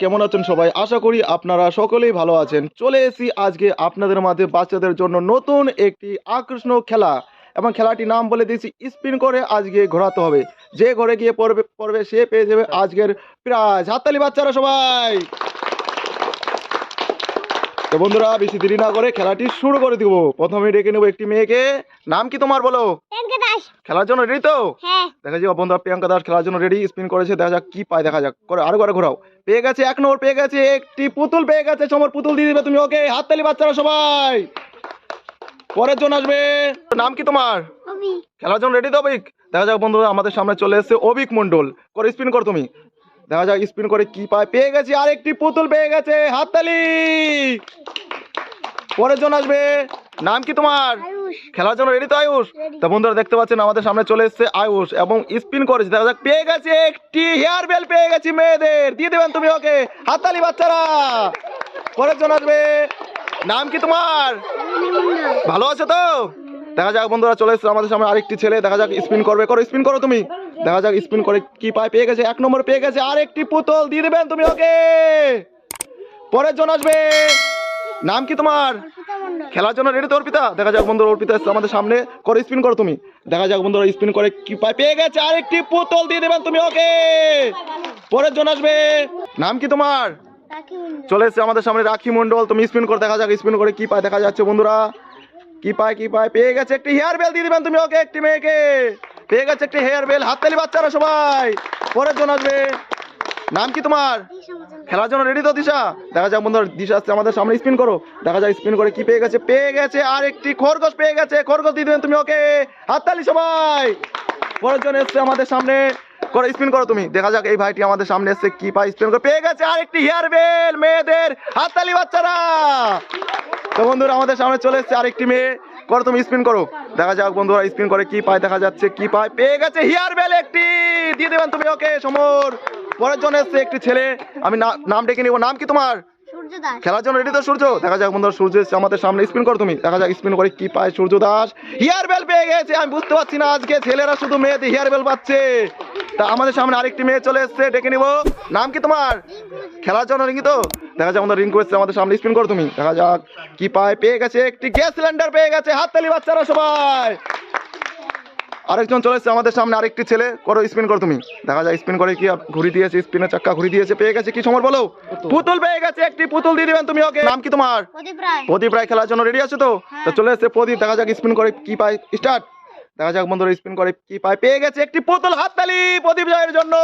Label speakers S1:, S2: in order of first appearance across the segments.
S1: কেমন আছেন সবাই? আশা করি আপনারা সকলেই ভালো আছেন। চলে এসেছি আজকে আপনাদের মাঝে বাচ্চাদের জন্য নতুন একটি আকর্ষণীয় খেলা। এবং খেলাটির নাম বলে দিয়েছি, স্পিন করে আজকে ঘোরাতে হবে। যে ঘরে গিয়ে পড়বে পড়বে, সে পেয়ে যাবে আজকের প্রাইজ হাততালি বাচ্চারা সবাই! তো বন্ধুরা, বেশি দেরি না করে খেলাটি শুরু করে দিব। প্রথমে ডেকে নেব একটি মেয়েকে। নাম কি তোমার বলো?
S2: দাস
S1: খেলার জন্য রেডি তো?
S2: হ্যাঁ।
S1: দেখা যাক বন্ধুরা প্রিয়াঙ্কা দাস খেলার জন্য রেডি স্পিন করেছে দেখা যাক কি পায় দেখা যাক। করে আরও করে ঘোরাও। পেয়ে গেছে এক নম্বর পেয়ে গেছে একটি পুতুল পেয়ে গেছে সমর পুতুল দিয়ে দিবে তুমি ওকে হাততালি বাচ্চারা সবাই। পরের জন আসবে। নাম কি তোমার? খেলার জন্য রেডি তো অবিক দেখা যাক বন্ধুরা আমাদের সামনে চলে এসেছে অবিক মন্ডল করে স্পিন কর তুমি। দেখা যাক স্পিন করে কি পায়। পেয়ে গেছে আরেকটি পুতুল পেয়ে গেছে হাততালি। পরের জন আসবে। নাম কি তোমার? খেলার জন্য রেডি তো আয়ুষ. তা বন্ধুরা দেখতে পাচ্ছেন আমাদের সামনে চলে এসেছে আয়ুষ এবং স্পিন করেছে। দেখা যাক পেয়ে গেছে একটি হেয়ার বেল পেয়ে গেছি মেয়েদের। দিয়ে দেবেন তুমি ওকে হাততালি বাচ্চারা। পরের জন আসবে। নাম কি তোমার? ভালো আছে তো? দেখা যাক বন্ধুরা চলে এসেছে আমাদের সামনে আরেকটি ছেলে। দেখা যাক স্পিন করবে। করো স্পিন করো তুমি। দেখা যাক স্পিন করে কি পায় পেয়ে গেছে। এক নম্বর পেয়ে গেছে আরেকটি পুতুল। দিয়ে দেবেন তুমি ওকে। পরের জন আসবে। নাম কি তোমার? খেলার জন্য রেডি তো অর্পিতা? দেখা যাক বন্ধুরা, অর্পিতা আমাদের সামনে। করে স্পিন করো তুমি। দেখা যাক বন্ধুরা স্পিন করে কি পায়। পেয়ে গেছে আরেকটি পুতুল, দিয়ে দেবেন তুমি ওকে পরের জন আসবে। নাম কি তোমার? চলে এসছে আমাদের সামনে রাখি মন্ডল তুমি স্পিন করে, দেখা যাক স্পিন করে কি পায়। দেখা যাচ্ছে বন্ধুরা, কি পায় কি পায়। পেয়ে গেছে একটি হেয়ার বেল দিয়ে দেবেন তুমি ওকে একটি মেয়েকে। পেয়ে গেছে একটি হেয়ার বেল হাততালি বাচ্চারা সবাই। পরের জন আসবে। নাম কি তোমার? খেলার জন্য রেডি তো, দিশা? দেখা যাক বন্ধুরা, দিশা আসছে আমাদের সামনে স্পিন করো। দেখা যায় স্পিন করে কি পেয়ে গেছে। পেয়ে গেছে আর একটি খরগোশ, পেয়ে গেছে খরগোশ, দিয়ে দেবেন তুমি ওকে হাততালি সবাই! পরের জন এসছে আমাদের সামনে। করে স্পিন করো তুমি। দেখা যাক এই ভাইটি আমাদের সামনে এসছে, কি পায় স্পিন করে। পেয়ে গেছে আর একটি হেয়ার বেল মেয়েদের হাততালি বাচ্চারা! তো বন্ধুরা, আমাদের সামনে চলে এসছে আরেকটি মেয়ে। করো তুমি স্পিন করো। দেখা যাক বন্ধুরা স্পিন করে কি পায়, দেখা যাচ্ছে কি পায়। পেয়ে গেছে হেয়ার বেল একটি। দিয়ে দেবেন তুমি ওকে সমর। পরের জন্য এসছে একটি ছেলে আমি নাম ডেকে নিব। নাম কি তোমার? খেলার জন্য রেডি তো সূর্য? দেখা যাক বন্ধুরা সূর্য এসছে আমাদের সামনে। স্পিন করো তুমি। দেখা যাক স্পিন করে কি পায় সূর্য দাস হেয়ার বেল পেয়ে গেছে আমি বুঝতে পারছি না আজকে ছেলেরা শুধু মেয়েদের হেয়ার বেল পাচ্ছে তা আমাদের সামনে আরেকটি মেয়ে চলে এসছে ডেকে নিব। নাম কি তোমার? খেলার জন্য রিঙ্কি তো? দেখা যাক আমাদের রিঙ্কু এসছে আমাদের সামনে। স্পিন করো তুমি। দেখা যাক কি পায়। পেয়ে গেছে একটি গ্যাস সিলিন্ডার পেয়ে গেছে হাততালি বাচ্চারা সবাই। আরেকজন চলে এসছে আমাদের সামনে আরেকটি ছেলে। করো স্পিন করো তুমি। দেখা যায় স্পিন করে কি ঘুরি দিয়েছে স্পিনের চাক্কা ঘুরি দিয়েছে। পেয়ে গেছে কি সময় বলো? পুতুল। পেয়ে গেছে একটি পুতুল দিয়ে দিবেন তুমি ওকে। নাম কি তোমার?
S2: প্রদীপ রায়।
S1: প্রদীপ রায় খেলার জন্য রেডি আছে তো? তো চলে এসছে প্রদীপ দেখা যাক স্পিন করে কি পায়। স্টার্ট দেখা যাক বন্ধুরা স্পিন করে কি পায়। পেয়ে গেছে একটি পুতুল হাততালি প্রদীপ জয়ের জন্য।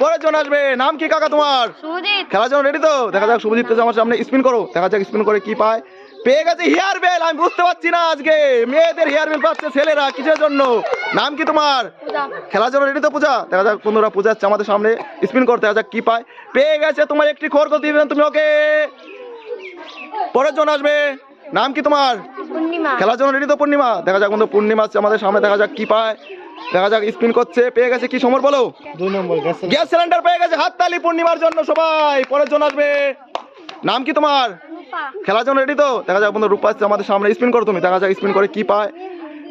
S1: পরের জন আসবে। নাম কি কাকা তোমার?
S2: সুজিত।
S1: খেলার জন্য রেডি তো? দেখা যাক শুভজিৎ তো আমার সামনে স্পিন করো। দেখা যাক স্পিন করে কি পায়। পেয়ে গেছে হেয়ার বেল আমি বুঝতে পারছি না আজকে। মেয়েদের হেয়ার বেল পাচ্ছে ছেলেরা কিসের জন্য? নাম কি তোমার? খেলার জন্য রেডি তো পূজা? দেখা যাক বন্ধুরা পূজা হচ্ছে আমাদের সামনে। স্পিন করতে দেখা যাক কি পায়। পেয়ে গেছে তোমার একটি দেবেন তুমি ওকে। পরের জন আসবে। নাম কি তোমার?
S2: পূর্ণিমা।
S1: খেলার জন্য রেডি তো পূর্ণিমা? দেখা যাক বন্ধু পূর্ণিমা আসছে আমাদের সামনে দেখা যাক কি পায়। দেখা যাক স্পিন করছে। পেয়ে গেছে কি সমর বলো?
S3: দুই নম্বর গ্যাস
S1: গ্যাস সিলিন্ডার পেয়ে গেছে হাততালি পূর্ণিমার জন্য সবাই। পরের জন আসবে। নাম কি তোমার? খেলার জন্য রেডি তো? দেখা যাক বন্ধু রূপা আসছে আমাদের সামনে। স্পিন করো তুমি দেখা যাক স্পিন করে কি পায়।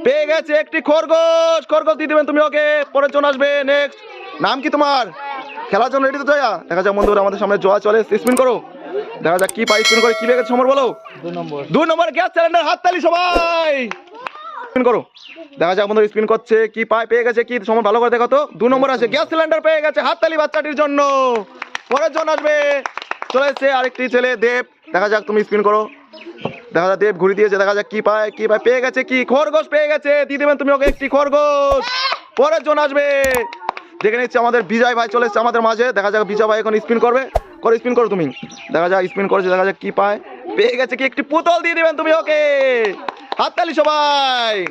S1: পেয়ে গেছে একটি খরগোশ। খরগোশ দিয়ে দিবেন তুমি ওকে। পরের জন আসবে নেক্সট নাম কি তোমার? খেলার জন্য রেডি তো জয়া? দেখা যাক বন্ধুরা আমাদের সামনে জয়া চলে স্পিন করো। দেখা যাক কি পায় স্পিন করে কি পেয়ে গেছে সমর বলো।
S3: দুই নম্বর।
S1: দুই নম্বর গ্যাস সিলিন্ডার হাততালি সবাই। স্পিন করো। দেখা যাক বন্ধু স্পিন করছে কি পায় পেয়ে গেছে কি? সময় ভালো করে দেখো তো। দু নম্বর আছে গ্যাস সিলিন্ডার পেয়ে গেছে হাততালি বাচ্চাটির জন্য। পরের জন আসবে। চলে এসছে আরেকটি ছেলে দেব। দেখা যাক, তুমি স্পিন করো। দেখা যাক, দেব ঘুরি দিয়েছে, দেখা যাক কি পায় কি পায়। পেয়ে গেছে কি? খরগোশ পেয়ে গেছে। দিয়ে দেবেন তুমি ওকে একটি খরগোশ। পরের জন আসবে। দেখে নিচ্ছে, আমাদের বিজয় ভাই চলে এসছে আমাদের মাঝে। দেখা যাক, বিজয় ভাই এখন স্পিন করবে। করে স্পিন করো তুমি। দেখা যাক স্পিন করেছে, দেখা যাক কি পায়। পেয়ে গেছে কি? একটি পুতল দিয়ে দেবেন তুমি ওকে। হাততালি সবাই।